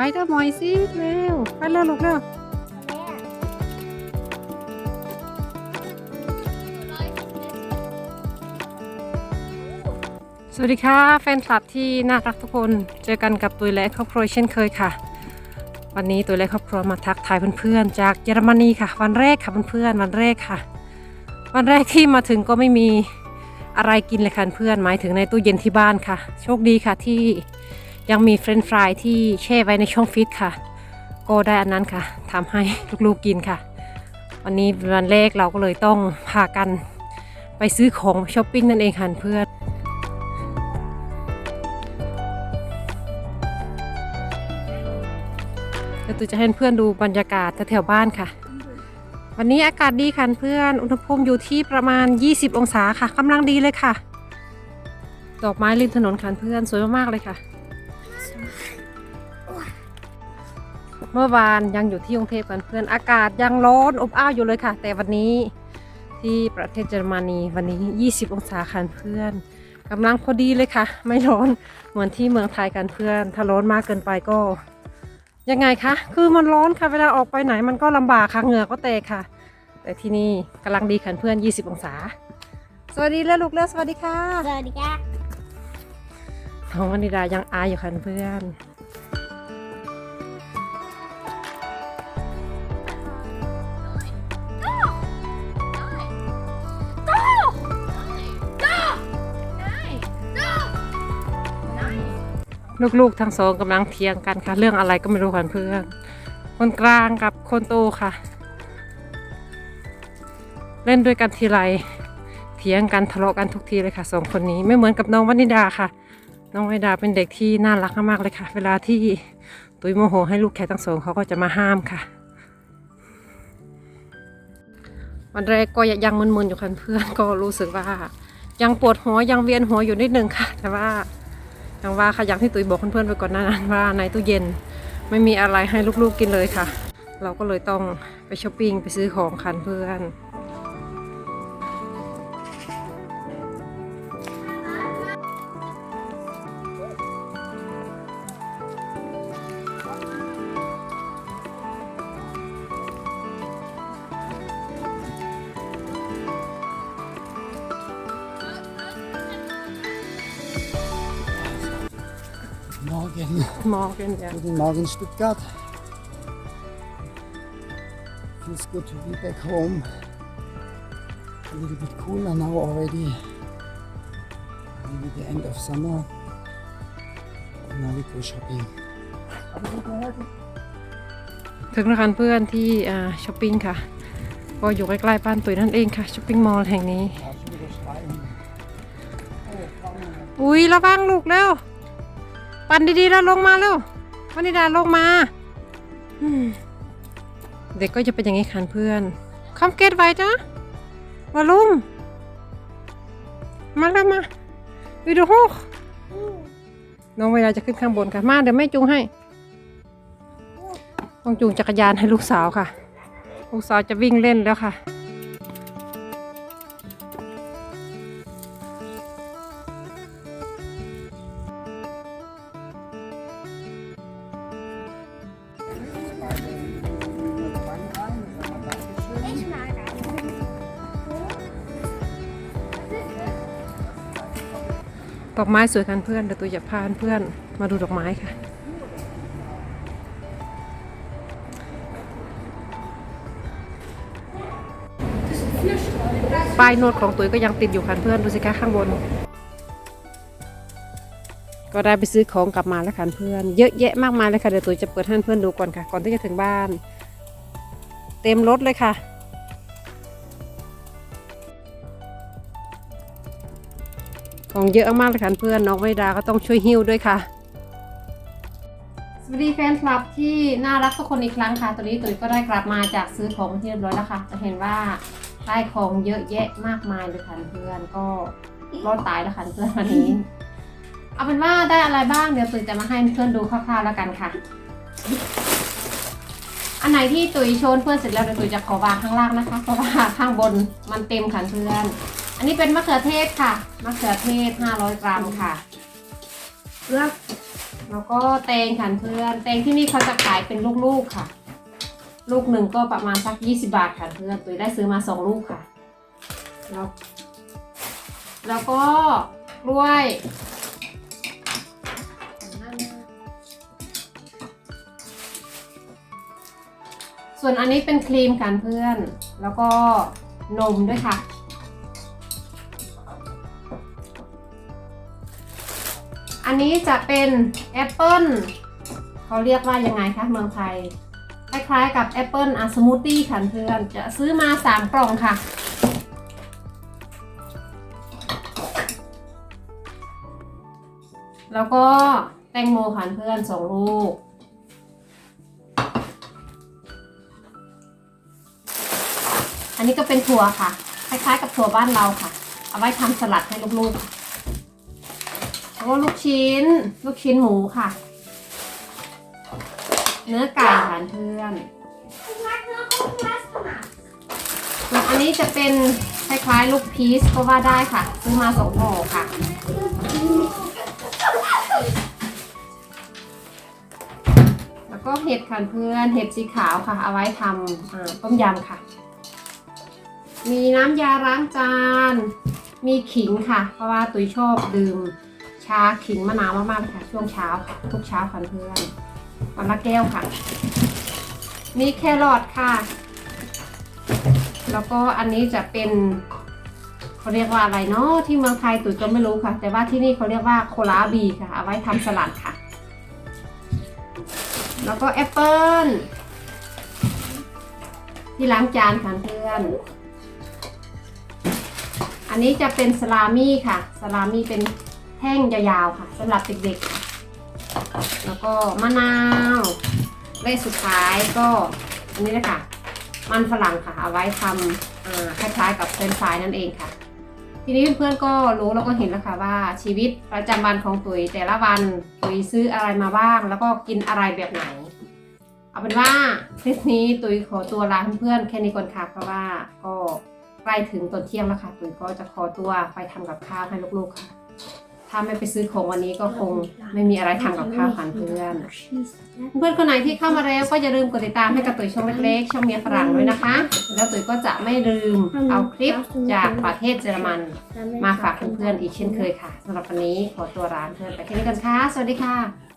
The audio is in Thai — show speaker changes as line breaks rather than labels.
ว้เจ้าหมอยสิเร็วไปเร็วลูกเร็วสวัสดีค่ะ แฟนคลับที่น่ารักทุกคน เจอกันกับตุยและครอบครัวเช่นเคยค่ะ วันนี้ตุยและครอบครัวมาทักทายเพื่อนๆ จากเยอรมนีค่ะ วันแรกค่ะเพื่อนๆวันแรกค่ะ วันแรกที่มาถึงก็ไม่มีอะไรกินเลยค่ะเพื่อนหมายถึงในตู้เย็นที่บ้านค่ะ โชคดีค่ะที่ ยังมีเฟรนฟรายที่แช่ไว้ในช่องฟิตค่ะ ก็ได้อันนั้นค่ะทำให้ลูกๆกินค่ะ วันนี้วันแรกเราก็เลยต้องพากันไปซื้อของช้อปปิ้งนั่นเองค่ะเพื่อนเดี๋ยวตูจะให้เพื่อนดูบรรยากาศแถวบ้านค่ะ วันนี้อากาศดีค่ะเพื่อน อุณหภูมิอยู่ที่ประมาณ 20 องศาค่ะกำลังดีเลยค่ะ ดอกไม้ริมถนนค่ะเพื่อนสวยมากๆเลยค่ะ เมื่อวานยังอยู่ที่กรุงเทพกันเพื่อนอากาศยังร้อนอบอ้าวอยู่เลยค่ะ แต่วันนี้ที่ประเทศเยอรมนีวันนี้ 20 องศาค่ะเพื่อนกำลังพอดีเลยค่ะ ไม่ร้อนเหมือนที่เมืองไทยกันเพื่อน ถ้าร้อนมากเกินไปก็ ยังไงคะคือมันร้อนค่ะเวลาออกไปไหนมันก็ลำบากค่ะเหงื่อก็แตกค่ะ แต่ที่นี่กำลังดีค่ะเพื่อน 20 องศา สวัสดีแล้วลูกแล้วสวัสดีค่ะ
สวัสดีค่ะ
น้องวนิดายังอายอยู่ค่ะเพื่อนลูกๆทั้งสองกำลังเถียงกันค่ะ เรื่องอะไรก็ไม่รู้ค่ะเพื่อน คนกลางกับคนโตค่ะ เล่นด้วยกันทีไรเถียงกันทะเลาะกันทุกทีเลยค่ะสองคนนี้ไม่เหมือนกับน้องวนิดาค่ะ น้องวนิดาเป็นเด็กที่น่ารักมากเลยค่ะ เวลาที่ตุ้ยโมโหให้ลูกแค่ทั้งสองเขาก็จะมาห้ามค่ะ วันแรกก็ยังมึนๆอยู่ค่ะเพื่อนก็รู้สึกว่า ยังปวดหัวยังเวียนหัวอยู่นิดนึงค่ะ แต่ว่าอย่างว่าค่ะอย่างที่ตุ๋ยบอกเพื่อนๆไปก่อนหน้านั้นว่าในตู้เย็นไม่มีอะไรให้ลูกๆกินเลยค่ะ เราก็เลยต้องไปช้อปปิ้งไปซื้อของคันเพื่อน
Morgen.
มอกันอย่าง
Guten Morgen, Stuttgart. Feels good to be back home. A little bit cooler now already. Maybe the end of summer. And now we go shopping.
ถึงแล้วค่ะเพื่อนที่อ่าช้อปปิ้งค่ะ ก็อยู่ใกล้ๆบ้านตุ๋ยนั่นเองค่ะช้อปปิ้งมอลล์แห่งนี้ อุ้ยระวังลูกเร็ว ปั่นดีๆแล้วลงมาเร็ววันิดาลงมาเด็กก็จะเป็นอย่างนี้ค่ะเพื่อนคอมเกตไว้จ้ะวอลลุ่มมาแล้วมาวิดีโอน้องเวลาจะขึ้นข้างบนค่ะ มาเดี๋ยวแม่จูงให้ต้องจูงจักรยานให้ลูกสาวค่ะ ลูกสาวจะวิ่งเล่นแล้วค่ะ ดอกไม้สวยกันเพื่อนเดี๋ยวตัวจะพาเพื่อนมาดูดอกไม้ค่ะป้ายโน้ตของตุ้ยก็ยังติดอยู่ค่ะเพื่อนดูสิคะข้างบน ก็ได้ไปซื้อของกลับมาแล้วค่ะเพื่อน เยอะแยะมากมายเลยค่ะเดี๋ยวตุ้ยจะเปิดให้เพื่อนดูก่อนค่ะ ก่อนที่จะถึงบ้าน เต็มรถเลยค่ะ ของเยอะมากเลยค่ะเพื่อนน้องไวดาก็ต้องช่วยหิ้วด้วยค่ะ สวัสดีแฟนคลับที่น่ารักทุกคนอีกครั้งค่ะ ตอนนี้ตุ๋ยก็ได้กลับมาจากซื้อของที่เรียบร้อยแล้วค่ะ จะเห็นว่าได้ของเยอะแยะมากมายเลยค่ะเพื่อนก็รอดตายแล้วค่ะเพื่อนวันนี้ เอาเป็นว่าได้อะไรบ้างเดี๋ยวตุ๋ยจะมาให้เพื่อนดูคร่าวๆแล้วกันค่ะ อันไหนที่ตุ๋ยโชว์เพื่อนเสร็จแล้วเดี๋ยวตุ๋ยจะขอวางข้างล่างนะคะ เพราะว่าข้างบนมันเต็มค่ะเพื่อน อันนี้เป็นมะเขือเทศค่ะ มะเขือเทศ 500 กรัมค่ะ
Ja.
แล้วก็แตงค่ะเพื่อน แตงที่นี่เขาจะขายเป็นลูกๆค่ะ ลูกหนึ่งก็ประมาณสัก 20 บาทค่ะเพื่อนตุยได้ซื้อมาสองลูกค่ะ แล้วแล้วก็กล้วยส่วนอันนี้เป็นครีมกันเพื่อน แล้วก็นมด้วยค่ะ อันนี้จะเป็นแอปเปิลเขาเรียกว่ายังไงคะเมืองไทย คล้ายๆกับแอปเปิลอะสมูทตี้ค่ะเพื่อนจะซื้อมา 3 กล่องค่ะ แล้วก็แตงโมค่ะเพื่อนสองลูกอันนี้ก็เป็นถั่วค่ะ คล้ายๆกับถั่วบ้านเราค่ะ เอาไว้ทำสลัดให้ลูกๆค่ะ แล้วก็ลูกชิ้น ลูกชิ้นหมูค่ะ เนื้อไก่ค่ะเพื่อนส่วนอันนี้จะเป็นคล้ายๆลูกพีชก็ว่าได้ค่ะซื้อมาสองห่อค่ะ แล้วก็เห็ดค่ะเพื่อนเห็ดสีขาวค่ะ เอาไว้ทำต้มยำค่ะ มีน้ำยาล้างจาน มีขิงค่ะ เพราะว่าตุ้ยชอบดื่มาขิงมะนาวมากๆเลยค่ะ ช่วงเช้าค่ะทุกเช้าค่ะเพื่อนวันละแก้วค่ะ มีแครอทค่ะ แล้วก็อันนี้จะเป็นเขาเรียกว่าอะไรเนาะที่เมืองไทยตุ๋ยก็ไม่รู้ค่ะ แต่ว่าที่นี่เขาเรียกว่าโคลาบีค่ะเอาไว้ทำสลัดค่ะ แล้วก็แอปเปิลที่ล้างจานค่ะเพื่อนอันนี้จะเป็นสลามี่ค่ะ สลามี่เป็น แท่งยาวๆค่ะสำหรับเด็กๆ แล้วก็มะนาวและสุดท้ายก็อันนี้เลยค่ะมันฝรั่งค่ะเอาไว้ทำคล้ายๆกับเฟรนฟรายนั่นเองค่ะ ทีนี้เพื่อนๆก็รู้แล้วก็เห็นแล้วค่ะว่าชีวิตประจำวันของตุ๋ยแต่ละวันตุ๋ยซื้ออะไรมาบ้าง แล้วก็กินอะไรแบบไหน เอาเป็นว่าคลิปนี้ตุ๋ยขอตัวลาเพื่อนๆแค่นี้ก่อนค่ะเพราะว่าก็ใกล้ถึงตอนเที่ยงแล้วค่ะตุ๋ยก็จะขอตัวไปทำกับข้าวให้ลูกๆค่ะ ถ้าไม่ไปซื้อของวันนี้ก็คงไม่มีอะไรทำกับข้าวค่ะเพื่อน เพื่อนคนไหนที่เข้ามาแล้วก็อย่าลืมกดติดตามให้กับตุ๋ยช่องเล็กๆช่องเมียฝรั่งด้วยนะคะ แล้วตุ๋ยก็จะไม่ลืมเอาคลิปจากประเทศเยอรมัน มาฝากเพื่อนๆอีกเช่นเคยค่ะสำหรับวันนี้ขอตัวลาเพื่อนไปแค่นี้กันค่ะ สวัสดีค่ะ